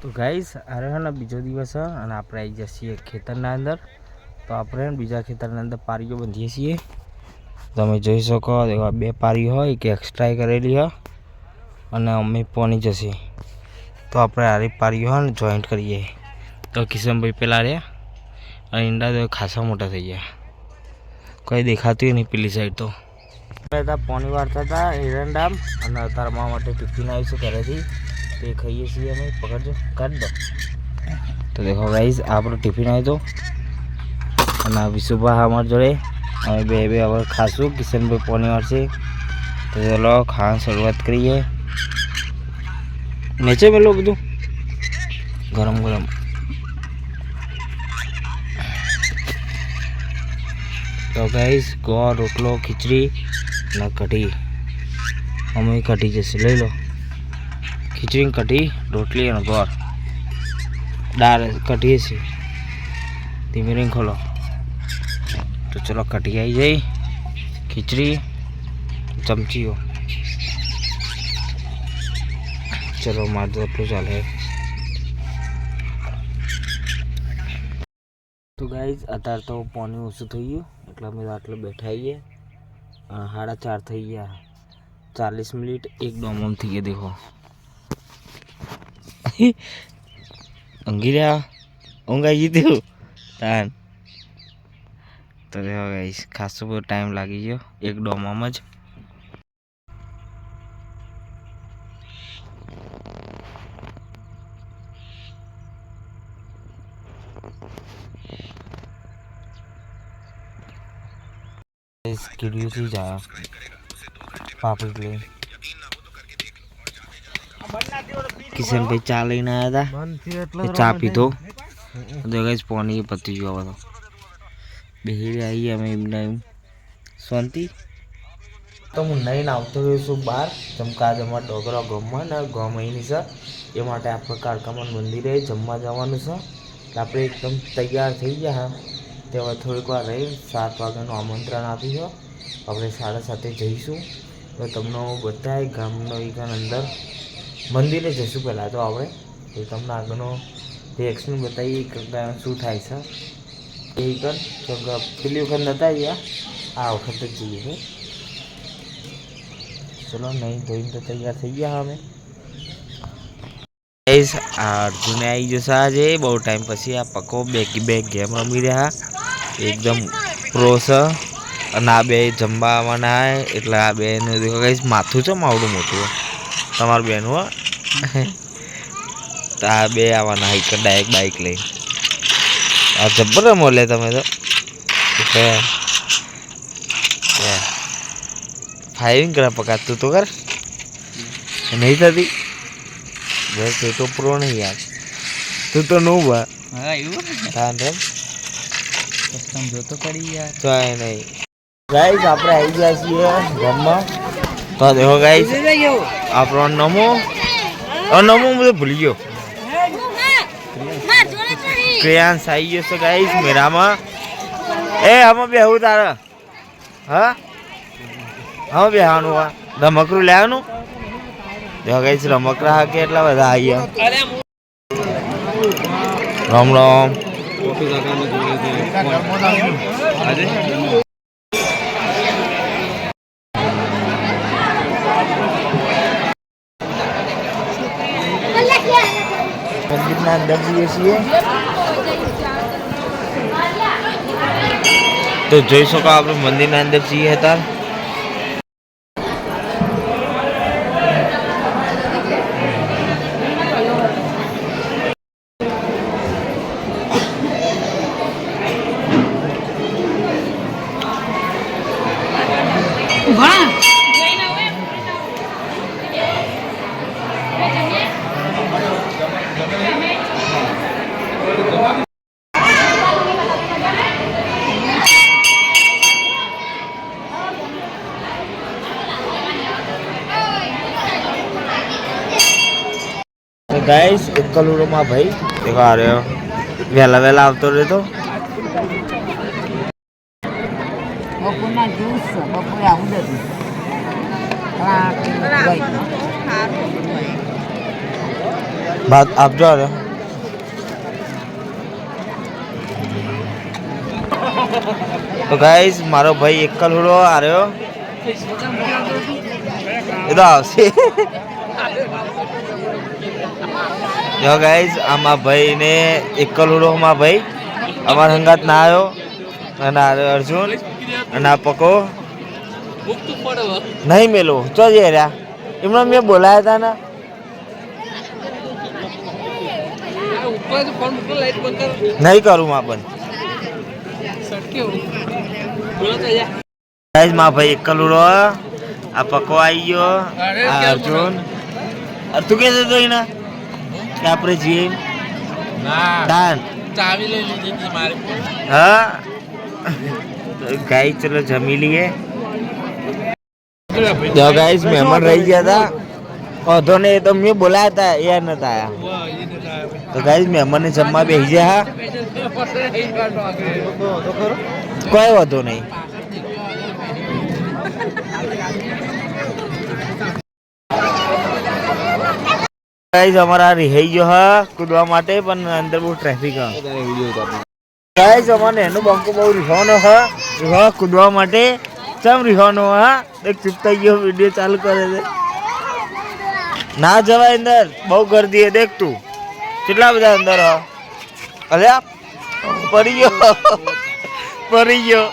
તો ગાઈસ અરે ને બીજો દિવસ અને આપણે આવી જઈએ ખેતરના અંદર. તો આપણે બીજા ખેતરના અંદર પારીઓ બાંધીએ છીએ. તમે જોઈ શકો એવા બે પારી હોય કે એક્સ્ટ્રા કરેલી હોય અને અમે પોની જશે. તો આપણે આરી પારીઓ હોય ને જોઈન્ટ કરીએ. તો કિશનભાઈ પેલા રહ્યા, અને ઈંડા તો ખાસા મોટા થઈ ગયા. કંઈ દેખાતું નહીં પેલી સાઈડ તો. પોની વાળતા હતા એરંડામ અને મારા માટે ટિફિન આવીશું ઘરેથી. તે ખાઈએ છીએ અમે, પકડજો, કાઢ દો. તો દેખો ગાઈસ આપણો ટિફિન આવી તો. અને વિશુભા અમારા જોડે. અમે બે બે હવે ખાશું. કિશનભાઈ પોની વાળશે તો ચલો, ખાવાની શરૂઆત કરીએ. નીચે મેલો બધું. ગરમ ગરમ. તો ગાઈસ ગોળ, રોટલો, ખીચડી અને કઢી. અમે કઢી જશે. લઈ લો. ખીચડી ને કઢી, રોટલી અને ગોળ. દાળ કઢી છે ધીમે રહીને ખોલો. તો ચલો કઢી આવી જઈ ખીચડી, ચમચીઓ. ચલો, મારે તો એટલું ચાલે તો ગાઈઝ અત્યારે તો પાણી ઓછું થઈ ગયું. એટલે અમે તો આટલે બેઠા આવીએ સાડા ચાર થઈ ગયા. ચાલીસ મિનિટ એક ડોમમ થઈ ગયા, દેખો. ઊંઘી રહ્યા ઊંઘ આવી ગયું તાન. તો દેખો ગાઈસ ખાસો બધો ટાઈમ લાગી ગયો એક ડોમામાં જ. કીડ્યુંથી જ? આવ્યા પાપડી લઈ કિશનભાઈ ચા લઈને આવ્યા હતા ચા પીધો તો ગઈ પાણી પતી ગયો બધો બેહી આવી અમે એમને એમ શાંતિ તો હું નહીં આવતો રહ્યો છું બહાર ચમકા જમવા ડોગરા ગામમાં ને ગમ અહીંની છે એ માટે આપણે કાળકામન મંદિરે જમવા જવાનું છે આપણે એકદમ તૈયાર થઈ ગયા હા થોડીક વાર રહી સાત વાગ્યાનું આમંત્રણ આપ્યું છે આપણે સાડા સાતે જઈશું તો તમને હું બધાય ગામનો એક અંદર મંદિરે જઈશું પહેલાં તો આપણે. તો તમને આગળનો રિએક્શન બતાવીએ શું થાય છે. એ વખત તો પેલી વખત નતા ગયા, આ વખત જ જઈએ છે ચલો, નહીં ધોઈને તો તૈયાર થઈ ગયા અમે. ગાઈસ અર્જુને આવી જશે આજે. બહુ ટાઈમ પછી આ પકો બેકી બે ગેમ રમી રહ્યા. એકદમ પ્રો છે. અને આ બે જમવા આવવાના એટલે આ બેનું ગાઈસ માથું છે, માવડું મોટું. તમારું બેન હો. તો આ બે આવવાના એક ડાયરેક્ટ બાઇક લઈ આ જબ્બર મોલે તમે તો. ફાયરિંગ કરા પકા તું તો કર. નહીં થતી. બસ તું તો પ્રો નહીં યાર. તું તો નું બા હા એવું? તાન રમ. કસ્ટમ જોતો કરી યાર. ચાય નહીં. ગાઈસ આપણે આવી ગયા છીએ ગામમાં તો દેખો ગાઈસ. આપણો નમો? અ નમો હું બધું ભૂલી ગયો. પ્રિયાંશ આવી ગયો છે ગાઈસ મેરામાં એ આમાં બેહું તારે. હા? હા બેહવાનું હા રમકડું લેવાનું? જગાઈશ ગાઈસ રમકડા હા કેટલા બધા આવ્યા રામ રામ. મંદિરના અંદર જઈએ છીએ. તો જોઈ શકો આપણે મંદિરના અંદર જઈએ હતા. તો ગાઈસ એક કલોડમાં ભાઈ. દેખા રહ્યો વહેલા વહેલા આવતો રહેતો. બપોરના જ્યુસ બપોરે આવું નથી. ભાત આપજો હવે તો ગાઈસ મારો ભાઈ એકલ હુડો આવ્યો એ તો આવશે. જો ગાઈઝ આમાં ભાઈ ને એકલ હુડો માં ભાઈ અમારા હંગાત ના આવ્યો. અને આ અર્જુન અને આ પકો. નહીં મેલો. ચો જઈ રહ્યા. એમણે મેં બોલાયા હતા ને. નહીં કરું માં પણ. ગાઈઝમાં ભાઈ એકલ હુડો આ પકો આવી ગયો. આ અર્જુન. તું કે તો એના કે આપણે જઈએ દાન. ચાવી લઈ લીધી હતી મારે હા. ગાઈ ચલો જમી લઈએ. જો ગાઈસ મહેમાન રહી ગયા હતા વાંધો નહીં તો મેં બોલાયા હતા એ નતા આયા તો ગાઈસ મહેમાન જમવા બેસી ગયા. કોઈ વાંધો નહીં. ગાઈસ અમારા રિહાઈ ગયો હા કૂદવા માટે પણ અંદર બહુ ટ્રાફિક હા. ગાઈસ અમારે એનું બંકો બહુ રિહાનો હા. રિહા કૂદવા માટે. ચમ રિહાનો હા. એક ચૂપ થઈ ગયો વીડિયો ચાલુ કરે છે. ના જવાય અંદર. બહુ ગર્દી હે દેખ તું. કેટલા બધા અંદર હા. અલ્યા પડી ગયો. પડી ગયો.